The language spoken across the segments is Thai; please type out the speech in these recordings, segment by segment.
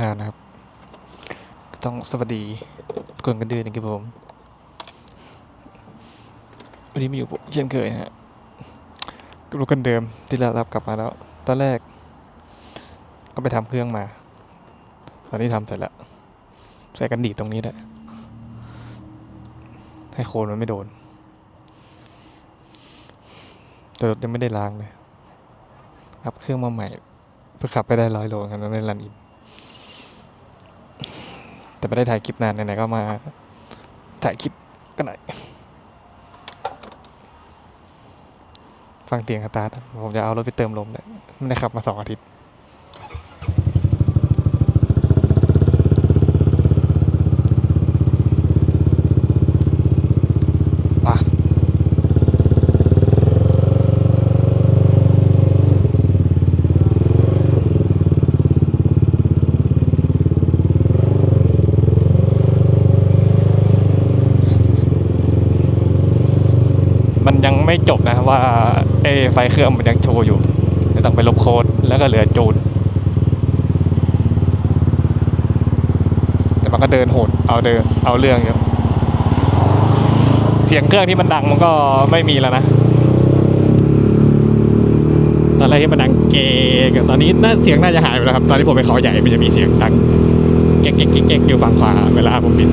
นานนะครับ ต้องสวัสดีทุกคนกันด้วยนะครับผม วันนี้มาอยู่เช่นเคยฮะกับรถกันเดิมที่เรารับกลับมาแล้ว ตอนแรก ก็ไปทำเครื่องมา ตอนนี้ทำเสร็จแล้วใส่กันดีตรงนี้แหละให้โคนมันไม่โดน แต่รถยังไม่ได้ล้างเลยอัพเครื่องมาใหม่ เพื่อขับไปได้ร้อยโลครับแล้วไม่ได้รันอิน แต่ไม่ได้ถ่ายคลิปนานไหนๆก็มาถ่ายคลิปกันหน่อย ฟังเสียงคาตาร์ผมจะเอารถไปเติมลมเลยไม่ได้ขับมาสองอาทิตย์ อะ มันยังไม่ จบนะว่าเอไฟเครื่องมันยังโชว์อยู่ต้องไปลบโค้ดแล้วก็เหลือจูนแต่มันก็เดินโหดเอาเดินเอาเรื่องอยู่เสียงเครื่องที่มันดังมันก็ไม่มีแล้วนะตอนแรกที่มันดังเกกตอนนี้น่าเสียงน่าจะหายไปแล้วครับ ตอนที่ผมไปเขาใหญ่มันจะมีเสียงดังเก๊กเก๊กเก๊กเก๊กอยู่ฝั่งขวาเวลาผมบิน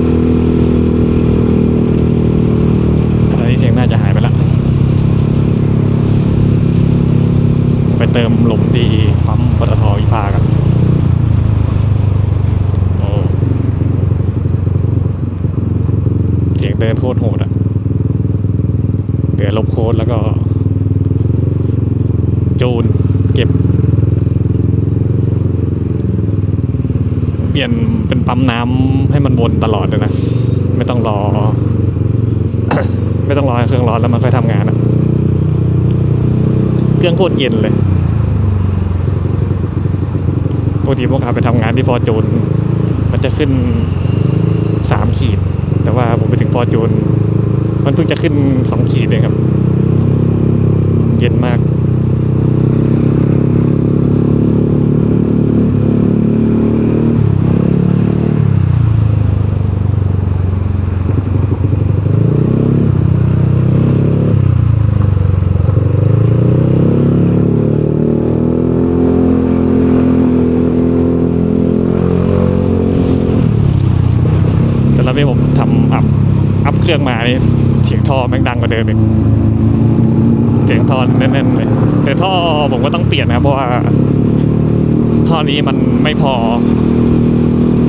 แต่ตอนนี้เสียงน่าจะหายไปแล้ว ไป เติมลมที่ปั๊มปตทวิภากันโอ้เสียงเดินโคตรโหดอะเหลือลบโค้ดแล้วก็ จูนเก็บ เปลี่ยนเป็นปั๊มน้ำให้มันวนตลอดเลยนะ ไม่ต้องรอ ไม่ต้องรอให้เครื่องร้อนแล้วมันค่อยทำงานอะเครื่องโคตรเย็นเลยป กติผมขับไปทำงานที่ฟอร์จูนมันจะขึ้นสามขีด แต่ว่าผมไปถึงฟอร์จูนมันเพิ่งจะขึ้นสองขีดเองครับ เย็นมาก แต่แล้วที่ผมทำอัพอัพเครื่องมานี่เสียงท่อ แม่งดังกว่าเกเสียงท่อแน่นๆเลย แต่ท่อผมก็ต้องเปลี่ยนนะครับเพราะว่า ท่อนี้มันไม่พอ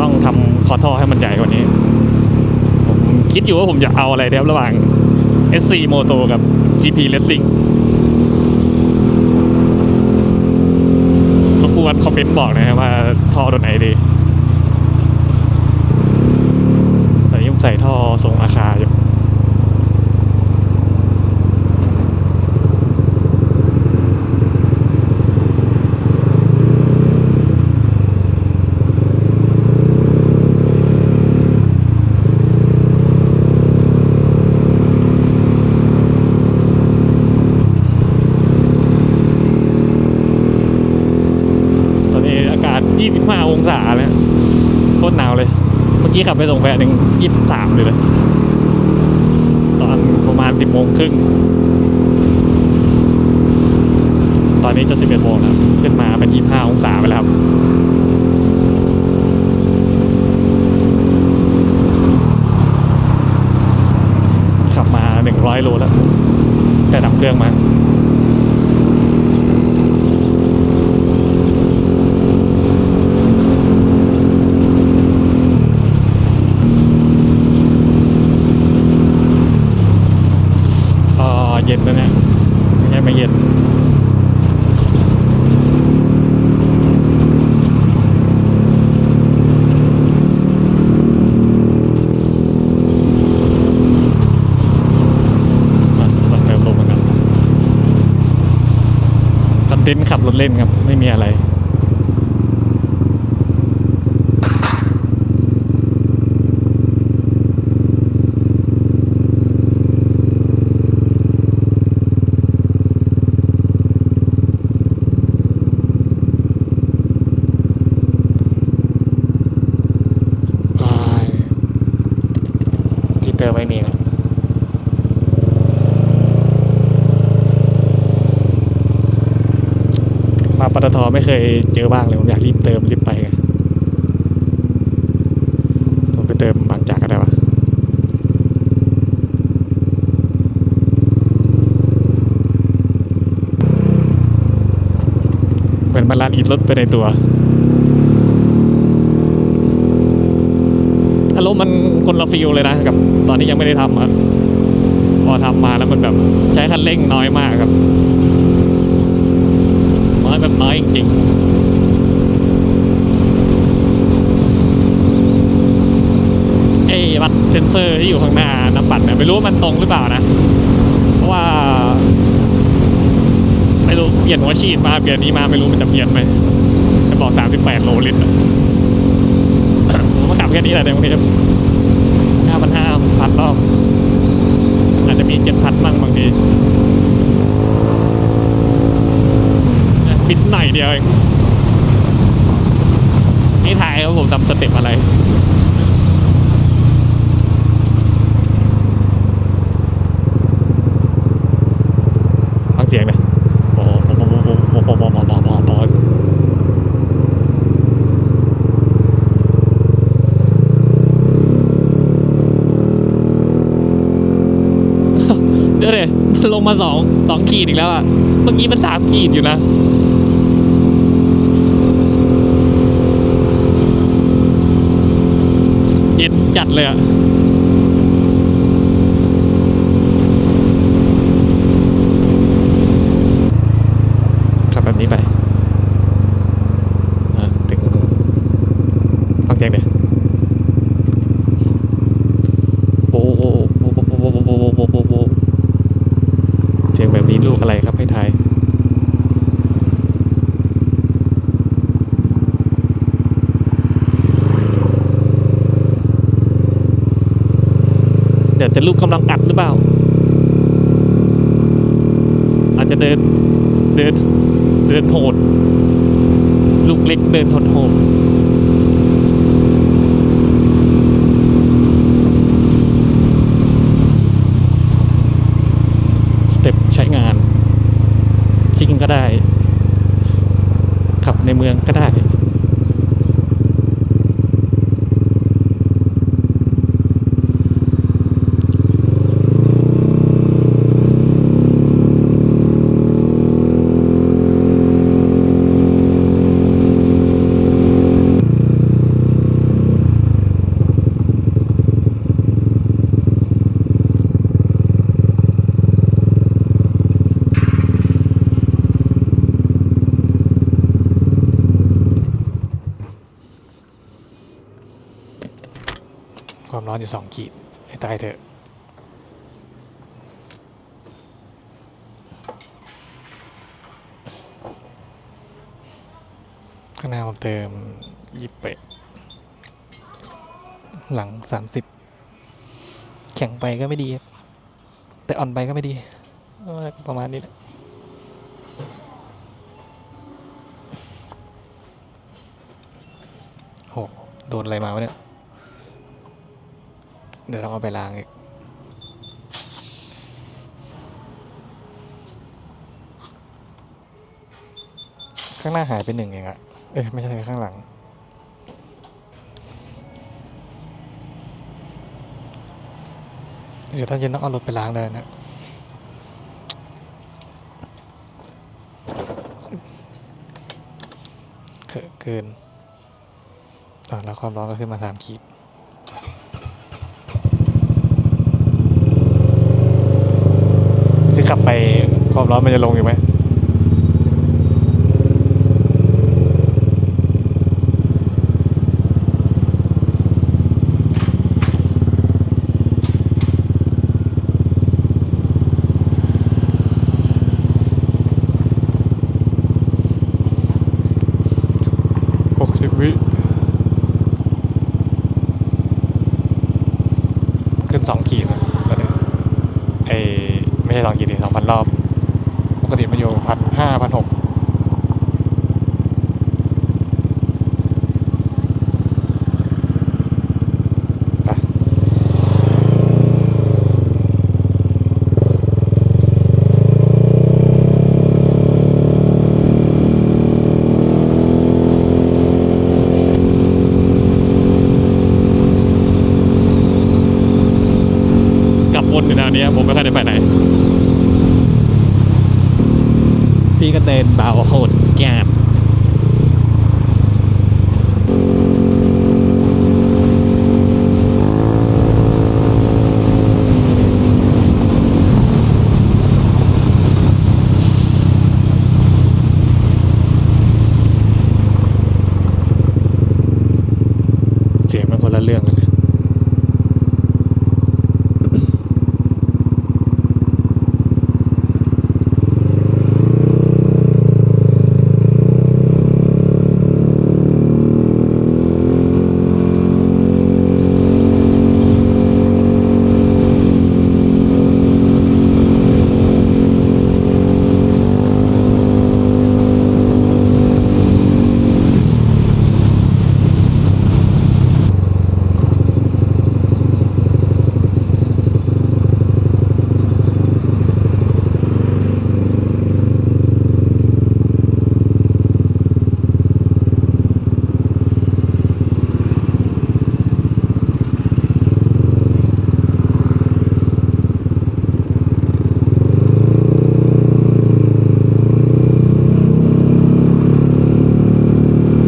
ต้องทำคอท่อให้มันใหญ่กว่านี้ ผมคิดอยู่ว่าผมจะเอาอะไรเดียวระหว่าง SC Moto กับ GP Racing รบกวนคอมเมนต์บอกนะครับว่าท่อตัวไหนดี แตอนนี้ผมใส่ท่อส่งอาคาอยู่ ตอนนี้อากาศ 25 องศาแล้วโคตรหนาวเลย เมื่ อกี้ขับไปส่งแฟนหนึ่ง23เลยเลยตอนประมาณ10โมงครึ่ง ตอนนี้จะ11โมงแล้ว ขึ้นมาเป็น25องศาไปแล้วครับขับมา100โลแล้ว แต่ดับเครื่องมา อ่าเย็นแล้วเนี่ยไม่ใช่ไม่เย็น มามาเติมลมกันคอ นเทนต์ขับรถเล่นครับ ไม่มีอะไร อไม่มีนะมา ปตทไม่เคยเจอบ้างเลยผมอยากรีบเติมรีบไปผมไปเติมบางจากก็ได้วะเหมือนมันลานอีทรถไปในตัวอารมณ์มันคนละฟิลเลยนะกับ ตอนที่ยังไม่ได้ทำอะพอทำมาแล้วมันแบบใช้คันเร่งน้อยมากครับ แบบน้อยจริงๆไอ้วัดเซนเซอร์ที่อยู่ข้างหน้าน้ำปัดเนี่ยไม่รู้มันตรงหรือเปล่านะ เพราะว่า ไม่รู้เปลี่ยนหัวฉีดมาเปลี่ยนนี้มาไม่รู้มันจะเปลี่ยนไหมจะบอก 38 โลลิตรผมขับแค่นี้แหละในกรุงเทพห้าพันห้าพันรอบอาจจะมีเจ็ดพันมั่งบางที เดียวเองนี่ถ่ายครับผมจำสเต็ปอะไรฟังเสียงนะโอ้โหโอ้โหอ้โหอ้โหโอ้โหโอ้โหเดี๋ยวเลยลงมาสองสองขีดอีกแล้วอะ เมื่อกี้มันสามขีดอยู่นะ เลยอะขับแบบนี้ไปอะถึงฟังเสียงเดี๋ยวโอ้โหโอ้โหโอ้โหโอ้โหโอ้โหโอ้โหโอ้โหเสียงแบบนี้ลูกอะไรครับให้ทาย เดี๋ยวจะลูกกำลังอัดหรือเปล่า อาจจะเดินเดินเดินโหด ลูกเล็กเดินโหดโหดสเต็ปใช้งานซิ่งก็ได้ ขับในเมืองก็ได้ ความร้อนอยู่สองขีดให้ตายเถอะข้างหน้าผมเติมยี่สิบหลังสามสิบแข็งไปก็ไม่ดี แต่อ่อนไปก็ไม่ดี ประมาณนี้แหละโห โดนอะไรมาวะเนี่ย เดี๋ยวต้องเอาไปล้างอีกข้างหน้าหายไปหนึ่งเองอะเอ้ยไม่ใช่ข้างหลัง เดี๋ยวตอนเย็นต้องเอารถไปล้างเลยนะเกินอะแล้วความร้อนก็ขึ้นมาสามขีด จะขับไปความ ร้อนมันจะลงอยู่ไหมสองขีดนะตอนนี้ไอไม่ใช่สองขีดดิสองพันรอบ ติมันอยู่พันห้าพันหกไป เดินเบาโหดแกบเสียงมันคนละเรื่องกันเลย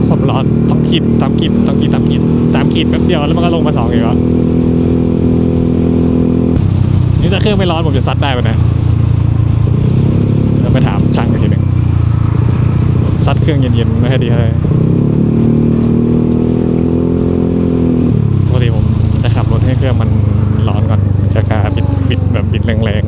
ความร้อนต้องขีดตามขีด ตามขีดตามขีดแป๊บเดียวแล้วมันก็ลงมาสองอีกแล้วนี่ถ้าเครื่องไม่ร้อนผมจะซัดได้ปะเนี่ยเดี๋ยวไปถามช่างอีกทีหนึ่งซัดเครื่องเย็นๆไม่ให้ดีเลยปกติผมจะขับรถให้เครื่องมันร้อนก่อนจะกาบิดบิดแบบบิดแรง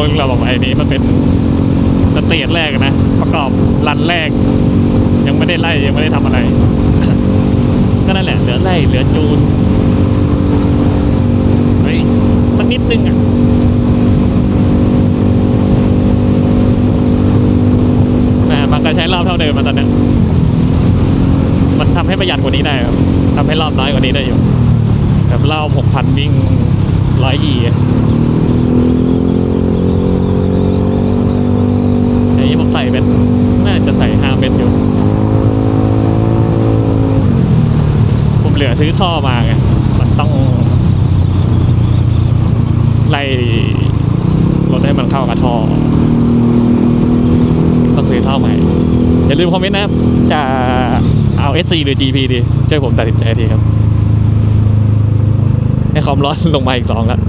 อ๋อแล้วผมบอกเราบอกไอ้นี้มันเป็นสเตจแรกนะ ประกอบรันแรก ยังไม่ได้ไล่ยังไม่ได้ทำอะไร ก็นั่นแหละเหลือไล่เหลือจูนเฮ้ยมันนิดนึงอะนะมันก็ใช้รอบเท่าเดิมมาตอนเนี้ยมันทำให้ประหยัดกว่านี้ได้ครับทำให้รอบน้อยกว่านี้ได้อยู่แบบรอบหกพันวิ่งร้อยยี่อันนี้ผมใส่เป็น น่าจะใส่ห้าเมตรอยู่ ผมเหลือ ซื้อท่อมาไงมันต้องไล่รถให้มันเข้ากับท่อ ต้องซื้อท่อใหม่ อย่าลืมคอมเมนต์นะครับ จะเอา SC หรือ GP ดี ช่วยผมตัดสินใจทีครับ ให้ความร้อนลงมาอีกสองแล้ว